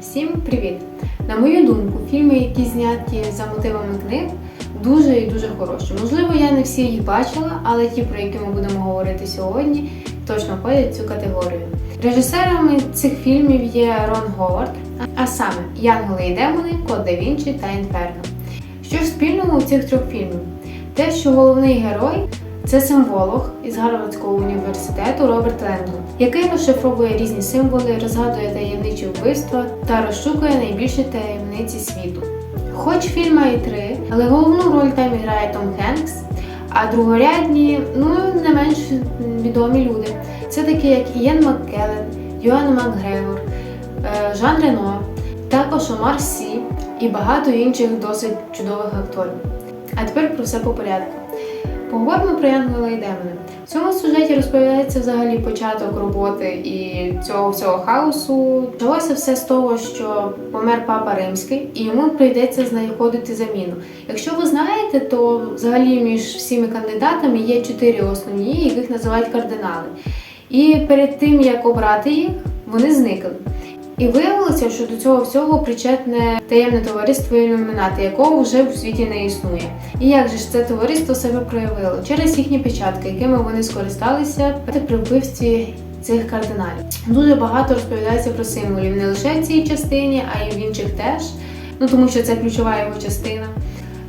Всім привіт! На мою думку, фільми, які зняті за мотивами книг, дуже і дуже хороші. Можливо, я не всі їх бачила, але ті, про які ми будемо говорити сьогодні, точно входять в цю категорію. Режисерами цих фільмів є Рон Говард, а саме Янголи і демони, Код да Вінчі та Інферно. Що ж спільного у цих трьох фільмів? Те, що головний герой це символог із Гарвардського університету Роберт Лендон, який розшифровує різні символи, розгадує таємничі вбивства та розшукує найбільші таємниці світу. Хоч фільм має три, але головну роль там грає Том Хенкс, а другорядні, ну не менш відомі люди. Це такі як Ієн Маккелен, Йоан Макгрегор, е, Жан Рено, також Омар Сі і багато інших досить чудових акторів. А тепер про все по порядку. Поговоримо про Янгола і демони. В цьому сюжеті розповідається взагалі початок роботи і цього всього хаосу. Почалося все з того, що помер папа римський, і йому прийдеться знаходити заміну. Якщо ви знаєте, то взагалі між всіми кандидатами є чотири основні, яких називають кардинали. І перед тим як обрати їх, вони зникли. І виявилося, що до цього всього причетне таємне товариство ілюмінати, якого вже в світі не існує. І як же ж це товариство себе проявило? Через їхні печатки, якими вони скористалися при вбивстві цих кардиналів. Дуже багато розповідається про символів не лише в цій частині, а й в інших теж. Ну тому що це ключова його частина.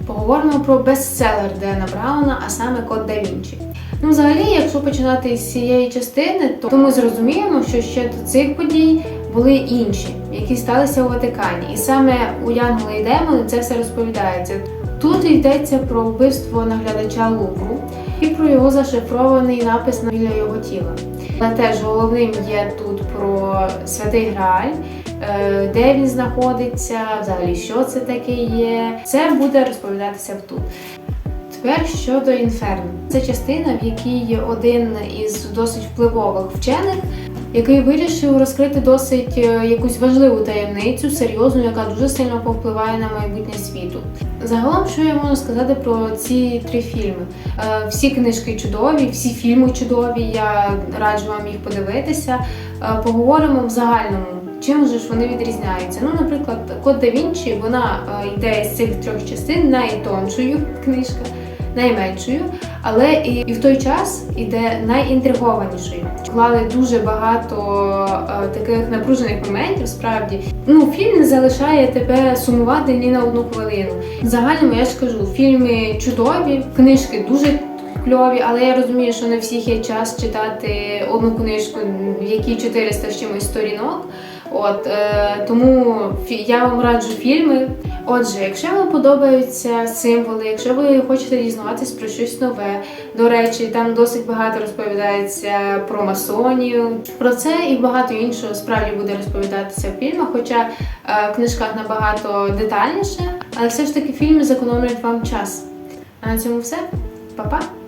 Поговоримо про бестселер Дена Брауна, а саме Код да Вінчі. Ну, взагалі, якщо починати з цієї частини, то, ми зрозуміємо, що ще до цих подій були інші, які сталися у Ватикані. І саме у Янголи і Демони це все розповідається. Тут йдеться про вбивство наглядача Лувру і про його зашифрований напис на біля його тіла. Але теж головним є тут про святий Грааль, е, де він знаходиться, взагалі що це таке є. Це буде розповідатися тут. Тепер щодо інферно. Це частина, в якій є один із досить впливових вчених, який вирішив розкрити досить е, якусь важливу таємницю, серйозну, яка дуже сильно повпливає на майбутнє світу. Загалом, що я можу сказати про ці три фільми? Е, Всі книжки чудові, всі фільми чудові. Я раджу вам їх подивитися. Е, Поговоримо в загальному. Чим же ж вони відрізняються? Ну, наприклад, Код да Вінчі, вона йде з цих трьох частин найтоншою книжка, найменшою, але і, і в той час іде найінтригованішою. Вклали дуже багато е, таких напружених моментів. Справді, ну фільм не залишає тебе сумувати ні на одну хвилину. В загальному я ж кажу, фільми чудові, книжки дуже. Кльові, але я розумію, що не всіх є час читати одну книжку, в якій 400 з чимось сторінок. От е, тому я вам раджу фільми. Отже, якщо вам подобаються символи, якщо ви хочете дізнаватись про щось нове, до речі, там досить багато розповідається про масонів. Про це і багато іншого справді буде розповідатися в фільмах, хоча е, в книжках набагато детальніше, але все ж таки фільми зекономлять вам час. А на цьому все. Па-па!